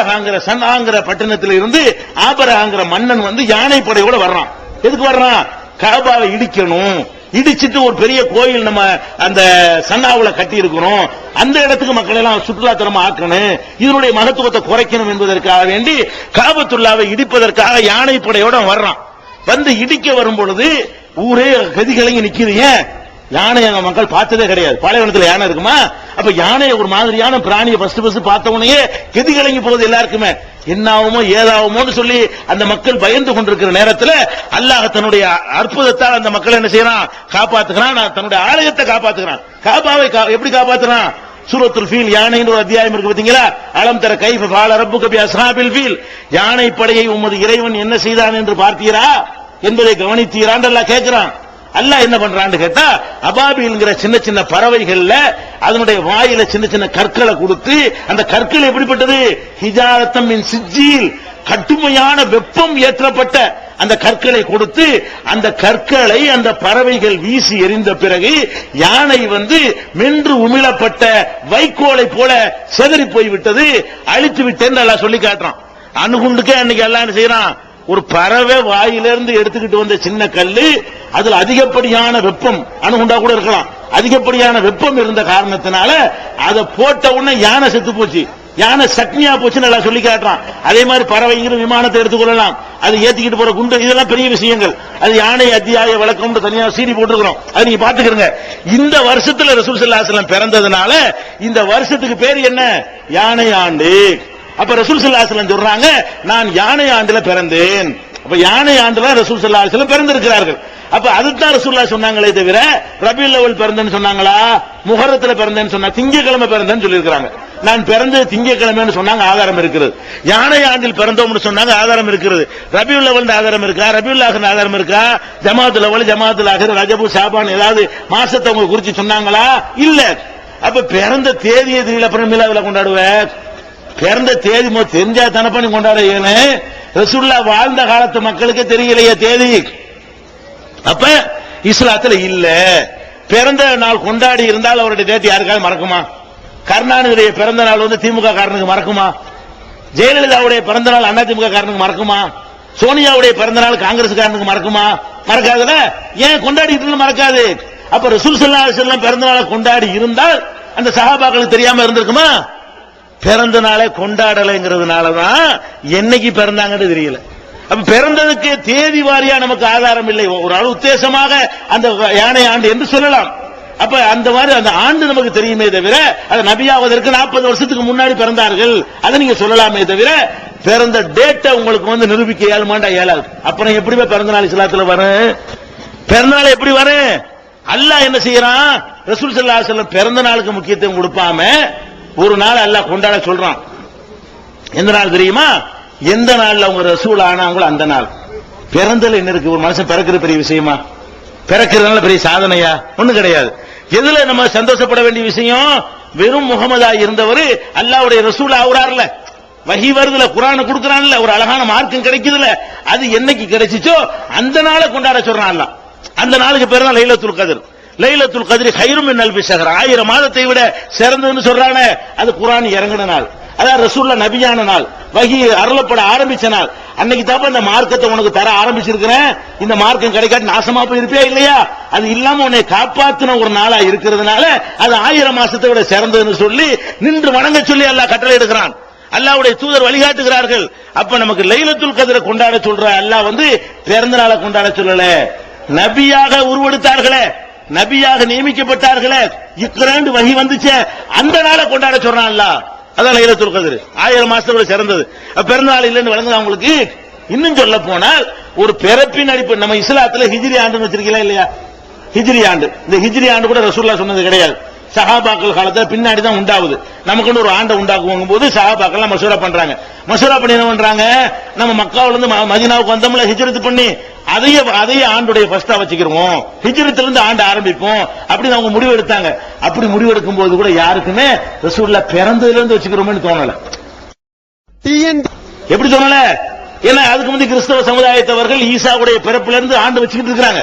ஆபரகாங்கிற சன்னாங்கிற பட்டணத்தில் இருந்து ஆபரகாங்கிற மன்னன் வந்து யானை படையோட வர்றான். எதுக்கு வர்றான்? காபாவை இடிக்கணும். இடிச்சிட்டு ஒரு பெரிய கோயில் நம்ம அந்த சன்னாவுல கட்டி இருக்கிறோம் அந்த இடத்துக்கு மக்கள் எல்லாம் சுற்றுலாத்தலமா ஆக்கணும். இதனுடைய மகத்துவத்தை குறைக்கணும் என்பதற்காக வேண்டி காபத்துள்ளாவை இடிப்பதற்காக யானை படையோட வர்றான். வந்து இடிக்க வரும் பொழுது ஊரே கதிகளையும் நிக்கிறீங்க யானை எங்க மக்கள் பார்த்ததே கிடையாது. பாலைவனத்துல யானை இருக்குமா? அப்ப யானை ஒரு மாதிரியான பிராணியை ஃபர்ஸ்ட் ஃபர்ஸ்ட் பார்த்த உடனே கெதி கலங்கி போகுது எல்லாருக்குமே. என்னாகுமோ ஏதாகுமோன்னு சொல்லி அந்த மக்கள் பயந்து கொண்டிருக்கிற நேரத்துல அல்லாஹ் தன்னுடைய அற்புதத்தால் அந்த மக்களை என்ன செய்யறான்? காப்பாத்துக்கிறான் நான் தன்னுடைய ஆலயத்தை காப்பாத்துக்கிறான் காபாவை எப்படி காப்பாத்துறான்? சூரத்துல் ஃபீல் யானைன்ற ஒரு அத்தியாயம் இருக்கு பாத்தீங்களா? அலம் தர கைஃப ஃபால ரப்புக பி அஸ்ஹாபில் ஃபீல். யானை படையை உமது இறைவன் என்ன செய்தான் என்று பார்த்தீரா? என்பதை கவனித்தீரான் அல்லாஹ் கேட்கிறான் அல்லாஹ் என்ன பண்றான்னு கேட்டா அபாபிங்கிற சின்ன சின்ன பறவைகள்ல அதனுடைய வாயில சின்ன சின்ன கற்களை கொடுத்து அந்த கற்கள் எப்படிப்பட்டது? ஹிஜாரத்தம் மின் சிஜில் கட்டுமையான வெப்பம் ஏற்றப்பட்ட அந்த கற்களை கொடுத்து அந்த கற்களை அந்த பறவைகள் வீசி எறிந்த பிறகு யானை வந்து மென்று உமிழப்பட்ட வைக்கோலை போல செதறி போய்விட்டது. அழித்து விட்டேன்னு எல்லாம் சொல்லி காட்டுறான். அணுகுண்டுக்கே அன்னைக்கு எல்லாம் செய்யறான்? ஒரு பறவை வாயிலிருந்து எடுத்துக்கிட்டு வந்த சின்ன கல்லு அதுல அதிகப்படியான வெப்பம் அணுகுண்டா கூட இருக்கலாம். அதிகப்படியான வெப்பம் இருந்த காரணத்தினால அதை போட்ட உடனே யானை செத்து போச்சு. யானை சட்னியா போச்சுன்னு நல்லா சொல்லி காட்டுறான். அதே மாதிரி பறவைங்கிற விமானத்தை எடுத்துக்கொள்ளலாம் அது ஏத்திக்கிட்டு போற குண்டு இதெல்லாம் பெரிய விஷயங்கள். அது யானை அத்தியாய வழக்கம்னு தனியா சீடி போட்டுருக்கிறோம். அது நீங்க பாத்துக்கிறங்க இந்த வருஷத்துல ரசூல் ஸல்லல்லாஹு பிறந்ததுனால இந்த வருஷத்துக்கு பேர் என்ன? யானை ஆண்டு அப்ப ரசூல் ஸல்லல்லாஹு சொல்றாங்க நான் யானை ஆண்டுல பிறந்தேன். அப்ப யானை ஆண்டுல ரசூல் சல்லா அலைஹி பிறந்திருக்கிறார்கள். அப்ப அதுதான் ரசூல்லா சொன்னாங்களே தவிர ரபி லெவல் பிறந்தேன்னு சொன்னாங்களா? முகரத்துல பிறந்தேன்னு சொன்னா திங்கக்கிழமை பிறந்தேன்னு சொல்லியிருக்காங்க நான் பிறந்தது திங்கக்கிழமைன்னு சொன்னாங்க ஆதாரம் இருக்கிறது. யானை ஆண்டில் பிறந்தோம்னு சொன்னாங்க ஆதாரம் இருக்கிறது. ரபியுல் லெவல் ஆதாரம் இருக்கா? ரபியுல் ஆகர் ஆதாரம் இருக்கா? ஜமாத்து லெவல் ஜமாத்துல் ஆகர் ரஜபு சாபான் ஏதாவது மாசத்தை அவங்க குறிச்சு சொன்னாங்களா? இல்ல. அப்ப பிறந்த தேதியை தெரியல அப்புறம் மீளாவில் கொண்டாடுவேன் பிறந்த தேதி தெரிஞ்சா தானப்பா நீ கொண்டாட ஏன்னு? ரசுல்லா வாழ்ந்த காலத்து மக்களுக்கு தெரியலையே தேதி. அப்ப இஸ்லாத்துல இல்ல. பிறந்த நாள் கொண்டாடி இருந்தால் அவருடைய தேதி யாருக்காவது மறக்குமா? கருணாநிதியுடைய பிறந்த நாள் வந்து திமுக காரனுக்கு மறக்குமா? ஜெயலலிதாவுடைய பிறந்த நாள் அண்ணா திமுக காரனுக்கு மறக்குமா? சோனியாவுடைய பிறந்த நாள் காங்கிரஸ் காரனுக்கு மறக்குமா? மறக்காதுல ஏன் கொண்டாடிட்டு மறக்காது. அப்ப ரசூல் சல்லா அலைஹி பிறந்த நாளை கொண்டாடி இருந்தால் அந்த சகாபாக்களுக்கு தெரியாம இருந்திருக்குமா? பிறந்த நாளை கொண்டாடலைங்கிறதுனால தான் என்னைக்கு பிறந்தாங்கன்னு தெரியல. அப்ப பிறந்ததுக்கு தேதி வாரியா நமக்கு ஆதாரம் இல்லை. ஒரு அளவு உத்தேசமாக அந்த யானை ஆண்டு என்று சொல்லலாம். அப்ப அந்த மாதிரி அந்த ஆண்டு நமக்கு தெரியுமே தவிர அது நபியாவதற்கு நாற்பது வருஷத்துக்கு முன்னாடி பிறந்தார்கள். அதை நீங்க சொல்லலாமே தவிர பிறந்த டேட்டை உங்களுக்கு வந்து நிரூபிக்க இயலுமாண்டா ஏழாது. அப்புறம் எப்படிமே பிறந்த நாள் இஸ்லாத்துல வரும் பிறந்த நாள் எப்படி வரும் அல்லாஹ் என்ன செய்யறான்? ரசூல் சல்லா பிறந்த நாளுக்கு முக்கியத்துவம் கொடுப்பாம ஒரு நாள் அல்லாஹ் கொண்டாட சொல்றான். எந்த நாள் தெரியுமா? எந்த நாள்ல அவங்க ரசூல் ஆனாங்களோ அந்த நாள். பிறந்தல என்ன இருக்கு? ஒரு மனுஷன் பிறக்கிறது பெரிய விஷயமா? பிறக்கிறதுனால பெரிய சாதனையா? ஒண்ணும் கிடையாது. எதுல நம்ம சந்தோஷப்பட வேண்டிய விஷயம்? வெறும் முகமதா இருந்தவர் அல்லாஹ்வுடைய ரசூல் ஆகுறாருல. வகி வருதுல குரான கொடுக்கறான்ல. ஒரு அழகான மார்க்கம் கிடைக்குதுல. அது என்னைக்கு கிடைச்சிச்சோ அந்த நாளை கொண்டாட சொல்றான் அந்த நாளுக்கு பேர் தான் லைலத்துல் கதிர். லைலத்துல் கதிரி ஹைரும் நல்பி அல்பி ஆயிரம் மாதத்தை விட சிறந்ததுன்னு சொல்றானே. அது குரான் இறங்கின நாள். அதான் ரசூல்ல நபியான நாள். வகி அருளப்பட ஆரம்பிச்ச நாள். அன்னைக்கு தான் இந்த மார்க்கத்தை உனக்கு தர ஆரம்பிச்சிருக்கிறேன். இந்த மார்க்கம் கிடைக்காட்டி நாசமா போய் இருப்பியா இல்லையா? அது இல்லாம உன்னை காப்பாத்தின ஒரு நாளா இருக்கிறதுனால அது ஆயிரம் மாசத்தை விட சிறந்ததுன்னு சொல்லி நின்று வணங்க சொல்லி அல்லாஹ் கட்டளை எடுக்கிறான். அல்லாவுடைய தூதர் வழிகாட்டுகிறார்கள். அப்ப நமக்கு லைலத்துல் கதிரை கொண்டாட சொல்ற அல்லாஹ் வந்து பிறந்த நாளை கொண்டாட சொல்லல. நபியாக உருவெடுத்தார்களே. நபியாக நியமிக்கப்பட்டார்களே. இக்கிரண்டு வகி வந்துச்சே. அந்த நாளை கொண்டாட சொல்றான்ல அதான் லைலத்துல் கதிர். ஆயிரம் மாசத்துல சிறந்தது. அப்ப பிறந்த நாள் இல்லைன்னு வழங்குதா அவங்களுக்கு இன்னும் சொல்ல போனால் ஒரு பிறப்பின் அடிப்பு நம்ம இஸ்லாத்துல ஹிஜ்ரி ஆண்டுன்னு வச்சிருக்கீங்களா இல்லையா? ஹிஜிரி ஆண்டு. இந்த ஹிஜிரி ஆண்டு கூட ரசூல்லா சொன்னது கிடையாது. சஹாபாக்கள் காலத்துல பின்னாடி தான் உண்டாகுது. நமக்குன்னு ஒரு ஆண்டை உண்டாக்குவோம் போது சஹாபாக்கள் மசூரா பண்றாங்க. மசூரா பண்ணி என்ன பண்றாங்க? நம்ம மக்காவுல இருந்து மதீனாவுக்கு வந்தோம்ல ஹிஜ்ரத் பண்ணி அதையே அதையே ஆண்டுடைய ஃபர்ஸ்டா வச்சுக்கிறோம் ஹிஜ்ரத்துல இருந்து ஆண்டு ஆரம்பிப்போம். அப்படின்னு அவங்க முடிவு எடுத்தாங்க அப்படி முடிவு எடுக்கும் போது கூட யாருக்குமே ரசூல்லா பிறந்ததுல இருந்து வச்சுக்கிறோம்னு தோணல எப்படி தோணல? ஏன்னா அதுக்கு முந்தைய கிறிஸ்தவ சமுதாயத்தவர்கள் ஈசாவுடைய பிறப்புல இருந்து ஆண்டு வச்சுக்கிட்டு இருக்காங்க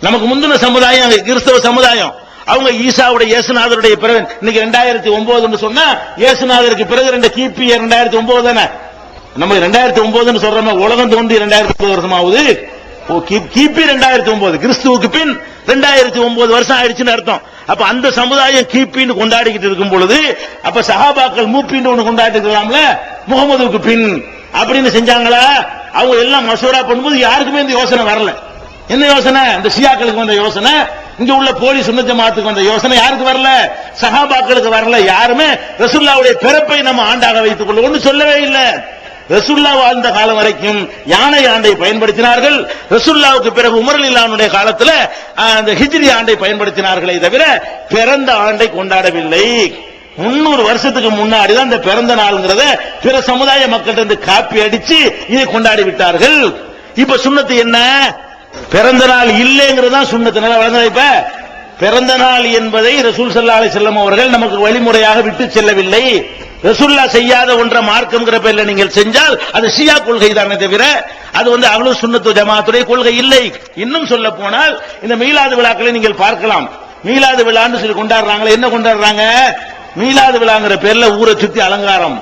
நமக்கு முந்தின சமுதாயம் கிறிஸ்தவ சமுதாயம். அவங்க ஈசாவுடைய இயேசுநாதருடைய பிறகு இன்னைக்கு ரெண்டாயிரத்தி ஒன்பதுன்னு சொன்னா இயேசுநாதருக்கு பிறகு ரெண்டு கிபி ரெண்டாயிரத்தி ஒன்பது தானே? நம்ம ரெண்டாயிரத்தி ஒன்பதுன்னு சொல்றோம் உலகம் தோன்றி ரெண்டாயிரத்தி ஒன்பது வருஷம் ஆகுது ஓ, கி- கிபி ரெண்டாயிரத்தி ஒன்பது கிறிஸ்துவுக்கு பின் ரெண்டாயிரத்தி ஒன்பது வருஷம் ஆயிடுச்சுன்னு அர்த்தம். அப்ப அந்த சமுதாயம் கிபின்னு கொண்டாடிக்கிட்டு இருக்கும் பொழுது அப்ப சஹாபாக்கள் மூப்பின்னு ஒண்ணு கொண்டாடிட்டு இருக்கலாம்ல முகமதுவுக்கு பின். அப்படின்னு செஞ்சாங்களா? அவங்க எல்லாம் மசோரா பண்ணும்போது யாருக்குமே இந்த யோசனை வரல. என்ன யோசனை? இந்த ஷியாக்களுக்கு வந்த யோசனை? இங்க உள்ள போலீஸ் சுண்ண ஜமாத்துக்கு வந்த யோசனை யாருக்கு வரல? சஹாபாக்களுக்கு வரல. யாருமே ரசுல்லாவுடைய பிறப்பை நம்ம ஆண்டாக வைத்துக் கொள்ள ஒண்ணு சொல்லவே இல்லை. ரசுல்லா வாழ்ந்த காலம் வரைக்கும் யானை ஆண்டை பயன்படுத்தினார்கள். ரசுல்லாவுக்கு பிறகு உமர் இல்லானுடைய காலத்துல ஆஹ், அந்த ஹிஜ்ரி ஆண்டை பயன்படுத்தினார்களே தவிர பிறந்த ஆண்டை கொண்டாடவில்லை. முன்னூறு வருஷத்துக்கு முன்னாடி தான் இந்த பிறந்த நாள்ங்கிறத பிற சமுதாய மக்கள் இருந்து காப்பி அடிச்சு இதை கொண்டாடி விட்டார்கள். இப்ப சுண்ணத்து என்ன? பிறந்த நாள் இல்லைங்கிறது தான் சுண்ணத்து நல்லா இப்ப பிறந்த நாள் என்பதை ரசூல் சல்லா அலி செல்லம் அவர்கள் நமக்கு வழிமுறையாக விட்டு செல்லவில்லை. ரசுல்லா செய்யாத ஒன்ற மார்க்கம்ங்கிற பேர்ல நீங்கள் செஞ்சால் அது ஷியா கொள்கை தானே தவிர அது வந்து அவ்வளவு சுண்ணத்து ஜமாத்துடைய கொள்கை இல்லை. இன்னும் சொல்ல போனால் இந்த மீலாது விழாக்களை நீங்கள் பார்க்கலாம். மீலாது விழான்னு சொல்லி கொண்டாடுறாங்களே என்ன கொண்டாடுறாங்க? மீலாது விழாங்கிற பேர்ல ஊரை சுத்தி அலங்காரம்.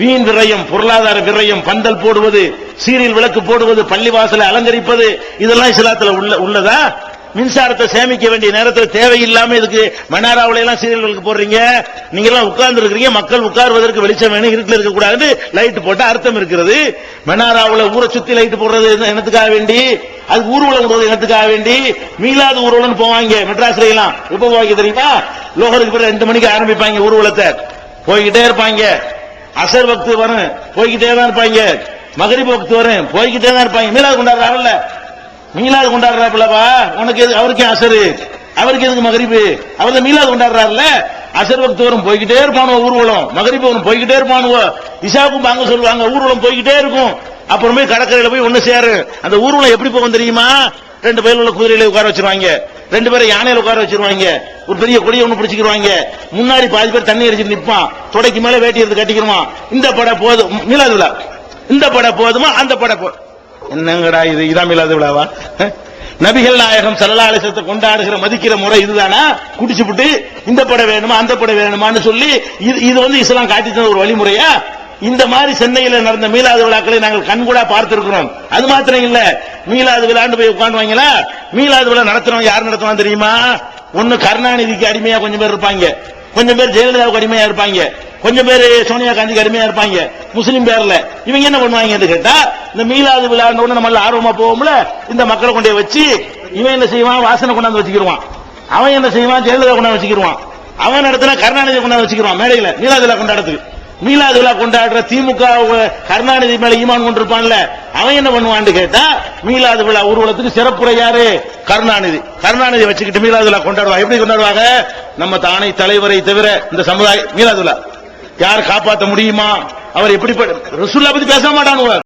வீண் விரயம் பொருளாதார விரயம் பந்தல் போடுவது சீரியல் விளக்கு போடுவது பள்ளிவாசலை அலங்கரிப்பது இதெல்லாம் இஸ்லாத்துல உள்ள உள்ளதா? மின்சாரத்தை சேமிக்க வேண்டிய நேரத்தில் தேவையில்லாம இதுக்கு மணாராவுல எல்லாம் சீரியல் விளக்கு போடுறீங்க. நீங்க எல்லாம் உட்கார்ந்து இருக்கிறீங்க மக்கள் உட்கார்வதற்கு வெளிச்சம் வேணும் இருட்டில் இருக்க கூடாது லைட் போட்டா அர்த்தம் இருக்கிறது. மணாராவுல ஊரை சுத்தி லைட் போடுறது என்ன- என்னத்துக்காக வேண்டி? அது ஊர்வலம் விடுவது என்னத்துக்காக வேண்டி? மீளாத ஊர்வலம் போவாங்க மெட்ராஸ்ல எல்லாம் எப்ப போவாங்க தெரியுமா? லோகருக்கு பிறகு ரெண்டு மணிக்கு ஆரம்பிப்பாங்க ஊர்வலத்தை போய்கிட்டே இருப்பாங்க. அசர் பக்து வரும் போய்கிட்டே தான் இருப்பாங்க. மகரிப் பக்து வரும் போய்கிட்டே தான் இருப்பாங்க. மீலாது கொண்டாடுறாங்கல்ல மீலாது கொண்டாடுறாப்புலவா உனக்கு எது அவருக்கு அசரு. அவருக்கு எதுக்கு மகரிப்பு? அவர் தான் மீலாது கொண்டாடுறாருல அசர் பக்து வரும் போய்கிட்டே இருப்பானுவோ ஊர்வலம். மகரிப்பு வரும் போய்கிட்டே இருப்பானுவோ. இசாவுக்கும் பாங்க சொல்லுவாங்க ஊர்வலம் போய்கிட்டே இருக்கும். அப்புறமே கடற்கரையில போய் ஒண்ணு சேரு அந்த ஊர்வலம் எப்படி போகும் தெரியுமா? ரெண்டு பயிலுள்ள குதிரையில உட்கார வச்சிருவாங்க. ரெண்டு பேரும் யானையில உட்கார வச்சிருவாங்க. ஒரு பெரிய கொடியை ஒண்ணு பிடிச்சிக்கிருவாங்க. முன்னாடி பாதி பேர் தண்ணி அடிச்சிட்டு நிப்பான். தொடைக்கு மேல வேட்டி எடுத்து கட்டிக்கிருவான் இந்த படம் போதும் மீளாது விழா. இந்த படம் போதுமா? அந்த படம் போ என்னங்கடா இது? இதான் மீளாது விழாவா? நபிகள் நாயகம் சரலாலசத்தை கொண்டாடுகிற மதிக்கிற முறை இதுதானா? குடிச்சு இந்த படம் வேணுமா? அந்த படம் வேணுமான்னு சொல்லி இது இது வந்து இஸ்லாம் காட்டி தந்த ஒரு வழிமுறையா? இந்த மாதிரி சென்னையில் நடந்த மீலாது விழாக்களை நாங்கள் கண்கூடா பார்த்திருக்கிறோம். அது மாத்திரம் இல்ல மீலாது விழாண்டு போய் உட்காந்துவாங்களா மீலாது விழா நடத்துறோம் யார் நடத்துவான் தெரியுமா? ஒண்ணு கருணாநிதிக்கு அடிமையா கொஞ்சம் பேர் இருப்பாங்க. கொஞ்சம் பேர் ஜெயலலிதாவுக்கு அடிமையா இருப்பாங்க. கொஞ்சம் பேர் சோனியா காந்திக்கு அடிமையா இருப்பாங்க. முஸ்லீம் பேர்ல. இவங்க என்ன பண்ணுவாங்கன்னு கேட்டா இந்த மீலாது விழான்னு ஒண்ணு நம்ம ஆர்வமா போவோம்ல இந்த மக்களை கொண்டே வச்சு இவன் என்ன செய்வான்? வாசனை கொண்டாந்து வச்சுக்கிடுவான் அவன் என்ன செய்வான்? ஜெயலலிதா கொண்டாந்து வச்சுக்கிடுவான் அவன் நடத்தினா கருணாநிதி கொண்டாந்து வச்சுக்கிறான் மேடையில மீலாது விழா மீனாது விழா கொண்டாடுற திமுக கருணாநிதி மேல ஈமான் கொண்டிருப்பான்ல அவன் என்ன பண்ணுவான்னு கேட்டா மீலாது விழா ஊர்வலத்துக்கு சிறப்புரை யாரு? கருணாநிதி. கருணாநிதி வச்சுக்கிட்டு மீலாது விழா கொண்டாடுவாங்க எப்படி கொண்டாடுவாங்க? நம்ம தானை தலைவரை தவிர இந்த சமுதாயம் மீலாது விழா யார் காப்பாற்ற முடியுமா? அவர் எப்படி ரசூல்லா பத்தி பேச மாட்டானுவார்